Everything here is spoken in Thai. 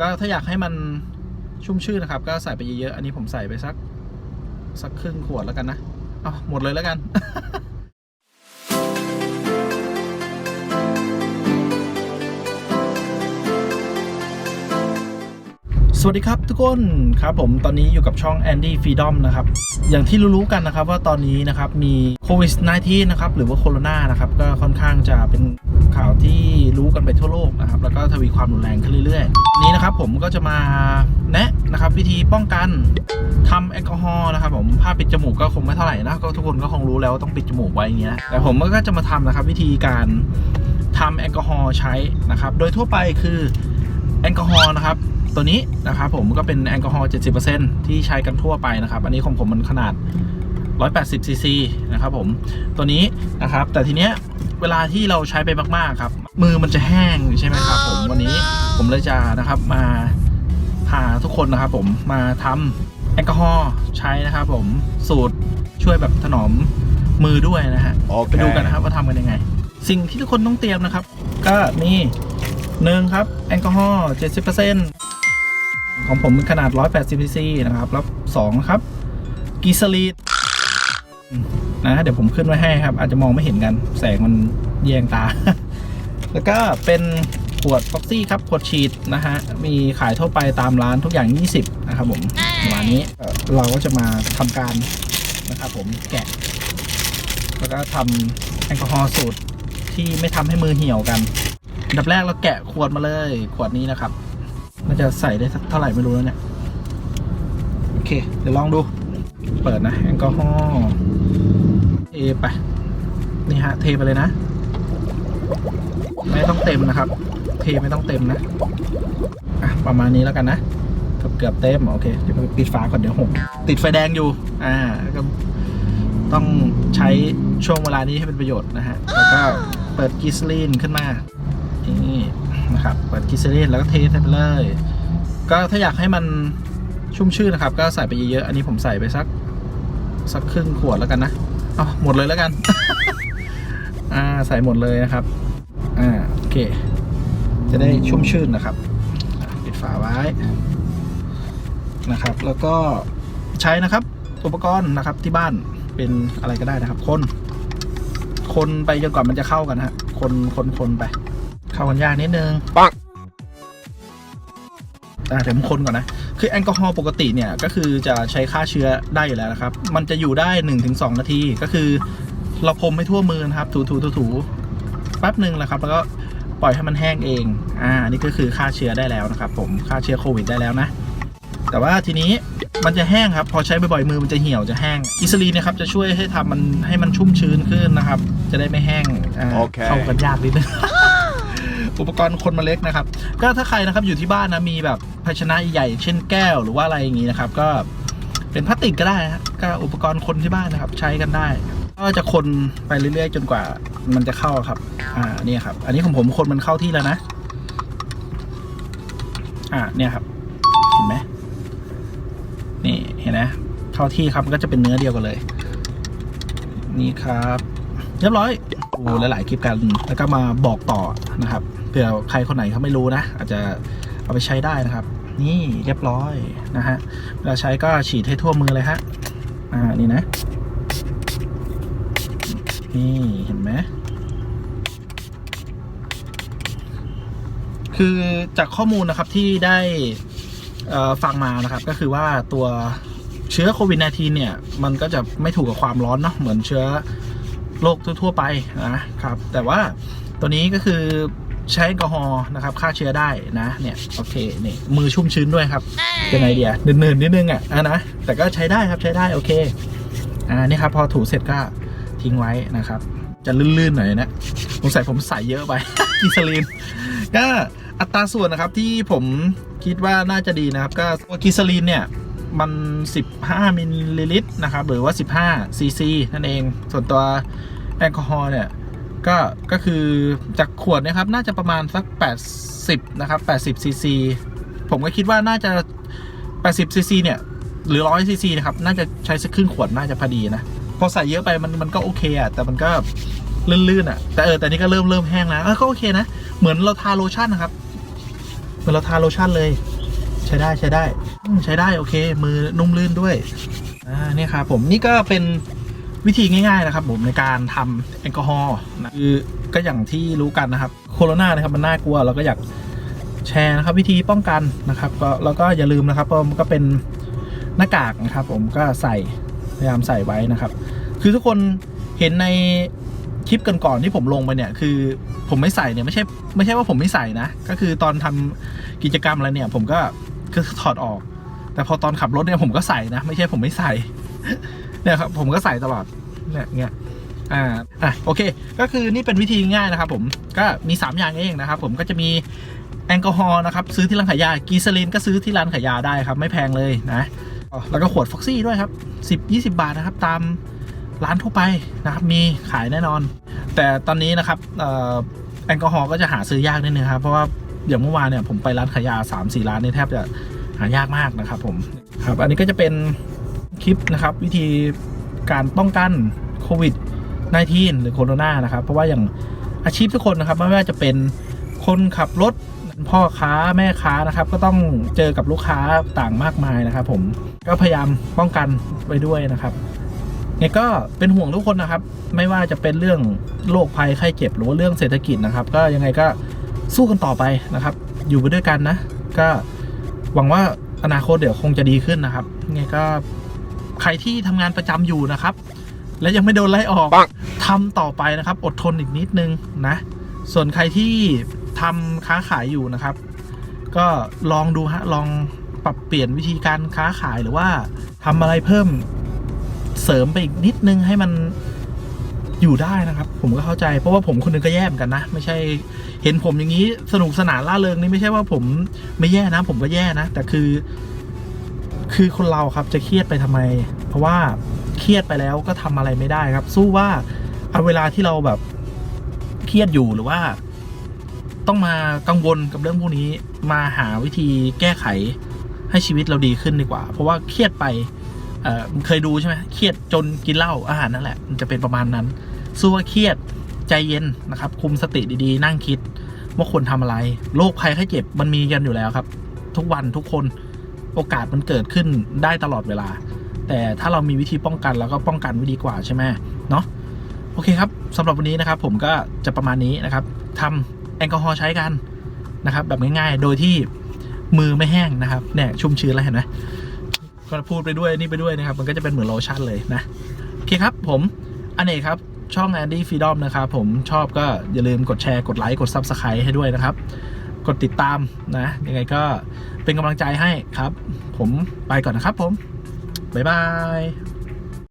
ก็ถ้าอยากให้มันชุ่มชื่นนะครับ ก็ใส่ไปเยอะๆ อันนี้ผมใส่ไปสัก สักครึ่งขวดแล้วกันนะ เอาหมดเลยแล้วกัน สวัสดีครับทุกคนครับผมตอนนี้อยู่กับช่อง Andy Freedom นะครับ อย่างที่รู้ๆกันนะครับว่าตอนนี้นะครับมีโควิด -19 นะครับหรือว่าโคโรนานะครับก็ค่อนข้างจะเป็นข่าวที่รู้กันไปทั่วโลกนะครับแล้วก็ทวีความรุนแรงขึ้นเรื่อยๆวันนี้นะครับผมก็จะมาแนะนะครับวิธีป้องกันทำแอลกอฮอล์นะครับผมผ้าปิดจมูกก็คงไม่เท่าไหร่นะก็ทุกคนก็คงรู้แล้วว่าต้องปิดจมูกไว้อย่างเงี้ยแต่ผมก็จะมาทำนะครับวิธีการทำแอลกอฮอล์ใช้นะครับโดยทั่วไปคือแอลกอฮอล์นะครับ ตัวนี้นะครับผมก็เป็นแอลกอฮอล์70%ที่ใช้กันทั่วไปนะครับ อันนี้ของผมมันขนาด 180ซีซีนะครับผมตัวนี้นะครับ แต่ทีเนี้ยเวลาที่เราใช้ไปมากๆครับ มือมันจะแห้งใช่ไหมครับผมวันนี้ผมเลยจะนะครับมาพาทุกคนนะครับผมมาทำแอลกอฮอล์ใช้นะครับผมสูตรช่วยแบบถนอมมือด้วยนะฮะโอเคไปดูกันนะครับว่าทำกันยังไง สิ่งที่ทุกคนต้องเตรียมนะครับ ก็มีหนึ่งครับ แอลกอฮอล์70% ของผมเป็นขนาด 180 cc นะครับแล้ว2ครับกีซาลีนนะเดี๋ยวผมขึ้นไว้ให้ครับ อาจจะมองไม่เห็นกัน แสงมันแยงตา แล้วก็เป็นขวดฟ็อกซี่ครับ ขวดฉีดนะฮะ มีขายทั่วไปตามร้านทุกอย่าง 20 นะครับผมประมาณนี้เราก็จะมาทำการนะครับผมแกะ แล้วก็ทำแอลกอฮอล์สูตรที่ไม่ทำให้มือเหี่ยวกันดับแรกเราแกะขวดมาเลย ขวดนี้นะครับ มันจะใส่ได้สักเท่าไหร่ไม่รู้แล้วเนี่ย โอเค เดี๋ยวลองดู เปิดนะแอลกอฮอล์เทไป นี่ฮะ เทไปเลยนะ ไม่ต้องเต็มนะครับ เทไม่ต้องเต็มนะ อะ ประมาณนี้แล้วกันนะ เกือบเกือบเต็ม โอเค เดี๋ยวปิดฝาก่อนเดี๋ยวหก ติดไฟแดงอยู่ อ่าก็ต้องใช้ช่วงเวลานี้ให้เป็นประโยชน์นะฮะ แล้วก็เปิดกิสลีนขึ้นมา นี่ นะครับเปิดกิสลีนแล้วก็เทใส่ไปเลย ก็ถ้าอยากให้มันชุ่มชื่นนะครับ ก็ใส่ไปเยอะๆ อันนี้ผมใส่ไปสักสักครึ่งขวดแล้วกันนะเอาหมดเลยแล้วกัน อ่าใส่หมดเลยนะครับ อ่าโอเค จะได้ชุ่มชื่นนะครับ ปิดฝาไว้นะครับ แล้วก็ใช้นะครับอุปกรณ์นะครับที่บ้านเป็นอะไรก็ได้นะครับ คน คนไปจนกว่ามันจะเข้ากันฮะ คนคนคนไป เข้ากันยากนิดนึงปังอ่าเดี๋ยวผมคนก่อนนะ คือแอลกอฮอล์ปกติเนี่ย ก็คือจะใช้ฆ่าเชื้อได้อยู่แล้วนะครับ มันจะอยู่ได้ 1-2 นาที ก็คือเราพรมให้ทั่วมือนะครับ ถูถูถูถูแป๊บหนึ่งแล้วครับ แล้วก็ปล่อยให้มันแห้งเอง อ่าอันนี่ก็คือฆ่าเชื้อได้แล้วนะครับ ผม ฆ่าเชื้อโควิดได้แล้วนะ แต่ว่าทีนี้มันจะแห้งครับ พอใช้บ่อยๆมือมันจะเหี่ยวจะแห้งกิสลีนเนะครับจะช่วยให้ทำมันให้มันชุ่มชื้นขึ้นนะครับ จะได้ไม่แห้งอ่าโอเคเข้ากันยากนิดนึง อุปกรณ์คนมาเล็กนะครับ ก็ถ้าใครนะครับอยู่ที่บ้านนะมีแบบภาชนะใหญ่เช่นแก้วหรือว่าอะไรอย่างนี้นะครับ ก็เป็นพลาสติกก็ได้ฮะก็อุปกรณ์คนที่บ้านนะครับ ใช้กันได้ ก็จะคนไปเรื่อยๆ จนกว่ามันจะเข้าครับ อ่าเนี่ยครับ อันนี้ของผมคนมันเข้าที่แล้วนะ อ่าเนี่ยครับเห็นไหมนี่เห็นไหมเข้าที่ครับมันก็จะเป็นเนื้อเดียวกันเลย นี่ครับ เรียบร้อยดูหลายๆคลิปกันแล้วก็มาบอกต่อนะครับ ผื่อใครคนไหนเขาไม่รู้นะ อาจจะเอาไปใช้ได้นะครับ นี่เรียบร้อยนะฮะเวลาใช้ก็ฉีดให้ทั่วมือเลยฮะอ่านี่นะ นี่เห็นไหมคือจากข้อมูลนะครับที่ได้ฟังมานะครับ ก็คือว่าตัวเชื้อโควิด -19 เนี่ย มันก็จะไม่ถูกกับความร้อนเนาะเหมือนเชื้อโรคทั่ว ๆ ไปนะครับ แต่ว่าตัวนี้ก็คือ ใช้แอลกอฮอล์นะครับฆ่าเชื้อได้นะเนี่ยโอเคนี่มือชุ่มชื้นด้วยครับยังไงเดียเนินๆนิดนึงอะอะนะแต่ก็ใช้ได้ครับใช้ได้โอเคอ่านี่ครับพอถูเสร็จก็ทิ้งไว้นะครับ จะลื่นๆหน่อยนะสงสัยผมใส่เยอะไปกิซาลีนก็อัตราส่วนนะครับที่ผมคิดว่าน่าจะดีนะครับ ก็ตัวกิซาลีนเนี่ยมัน 15มิลลิลิตรนะครับ หรือว่า 15ซีซีนั่นเอง ส่วนตัวแอลกอฮอล์เนี่ย ก็ก็คือจากขวดนะครับน่าจะประมาณสัก 80 นะครับ 80ซีซีผมก็คิดว่าน่าจะ 80ซีซีเนี่ยหรือ 100ซีซีนะครับ น่าจะใช้สักครึ่งขวดน่าจะพอดีนะ พอใส่เยอะไปมันมันก็โอเคอะแต่มันก็ลื่นๆอะแต่เออแต่นี่ก็เริ่มเริ่มแห้งแล้วก็โอเคนะ เหมือนเราทาโลชั่นนะครับ เหมือนเราทาโลชั่นเลย ใช้ได้ใช้ได้ใช้ได้โอเค มือนุ่มลื่นด้วยอ่าเนี่ยครับผมนี่ก็เป็น วิธีง่ายๆนะครับผมในการทำแอลกอฮอล์นะคือก็อย่างที่รู้กันนะครับโคโรนานะครับมันน่ากลัวเราก็อยากแชร์นะครับ วิธีป้องกันนะครับ ก็แล้วก็อย่าลืมนะครับเพราะมันก็เป็นหน้ากากนะครับ ผมก็ใส่พยายามใส่ไว้นะครับ คือทุกคนเห็นในคลิปก่อนๆที่ผมลงไปเนี่ย คือผมไม่ใส่เนี่ยไม่ใช่ไม่ใช่ว่าผมไม่ใส่นะ ก็คือตอนทำกิจกรรมอะไรเนี่ย ผมก็ก็ถอดออก แต่พอตอนขับรถเนี่ยผมก็ใส่นะ ไม่ใช่ผมไม่ใส่ เนี่ยครับผมก็ใส่ตลอดเนี่ยเงี้ยอ่าอะโอเค ก็คือนี่เป็นวิธีง่ายนะครับผมก็มี 3 อย่างเองนะครับผมก็จะมีแอลกอฮอล์นะครับซื้อที่ร้านขายยากีซาลินก็ซื้อที่ร้านขายยาได้ครับ ไม่แพงเลยนะแล้วก็ขวดฟ็อกซี่ด้วยครับ 10 20 บาทนะครับ ตามร้านทั่วไปนะครับ มีขายแน่นอน แต่ตอนนี้นะครับแอลกอฮอล์ก็จะหาซื้อยากนิดนึงครับ เพราะว่าอย่างเมื่อวานเนี่ยผมไปร้านขายยา3 4ร้านนี่แทบจะหายากมากนะครับผมครับ อันนี้ก็จะเป็น คลิปนะครับ วิธีการป้องกันโควิด 19 หรือโคโรนานะครับ เพราะว่าอย่างอาชีพทุกคนนะครับ ไม่ว่าจะเป็นคนขับรถพ่อค้าแม่ค้านะครับ ก็ต้องเจอกับลูกค้าต่างมากมายนะครับ ผมก็พยายามป้องกันไว้ด้วยนะครับเนี่ยก็เป็นห่วงทุกคนนะครับ ไม่ว่าจะเป็นเรื่องโรคภัยไข้เจ็บหรือว่าเรื่องเศรษฐกิจนะครับ ก็ยังไงก็สู้กันต่อไปนะครับ อยู่ไปด้วยกันนะ ก็หวังว่าอนาคตเดี๋ยวคงจะดีขึ้นนะครับไงก็ ใครที่ทำงานประจำอยู่นะครับ และยังไม่โดนไล่ออกทำต่อไปนะครับ อดทนอีกนิดนึงนะ ส่วนใครที่ทำค้าขายอยู่นะครับ ก็ลองดูฮะลองปรับเปลี่ยนวิธีการค้าขายหรือว่าทำอะไรเพิ่มเสริมไปอีกนิดนึงให้มันอยู่ได้นะครับ ผมก็เข้าใจเพราะว่าผมคนหนึงก็แย่เหมือนกันนะ ไม่ใช่เห็นผมอย่างนี้สนุกสนานล่าเริงนี่ไม่ใช่ว่าผมไม่แย่นะ ผมก็แย่นะ แต่คือ คือคนเราครับจะเครียดไปทำไม เพราะว่าเครียดไปแล้วก็ทำอะไรไม่ได้ครับ สู้ว่าเอาเวลาที่เราแบบเครียดอยู่หรือว่า ต้องมากังวลกับเรื่องพวกนี้มาหาวิธีแก้ไขให้ชีวิตเราดีขึ้นดีกว่า เพราะว่าเครียดไปเออเคยดูใช่ไหมเครียดจนกินเหล้าอาหารนั่นแหละมันจะเป็นประมาณนั้น สู้ว่าเครียดใจเย็นนะครับ คุมสติดีๆ นั่งคิดว่าควรทำอะไรโรคภัยไข้เจ็บมันมีกันอยู่แล้วครับ ทุกวันทุกคน โอกาสมันเกิดขึ้นได้ตลอดเวลา แต่ถ้าเรามีวิธีป้องกันเราก็ป้องกันไว้ดีกว่าใช่ไหมเนาะโอเคครับสำหรับวันนี้นะครับ ผมก็จะประมาณนี้นะครับทำแอลกอฮอล์ใช้กันนะครับ แบบง่ายๆ โดยที่มือไม่แห้งนะครับเนี่ยชุ่มชื้นแล้วเห็นไหมก็พูดไปด้วยนี่ไปด้วยนะครับ มันก็จะเป็นเหมือนโลชั่นเลยนะโอเคครับ ผมอันเอกครับช่อง Andy Freedom นะครับผมชอบก็อย่าลืมกดแชร์กดไลค์กด Subscribe ให้ด้วยนะครับ กดติดตามนะ ยังไงก็เป็นกำลังใจให้ครับ ผมไปก่อนนะครับผม บ๊ายบาย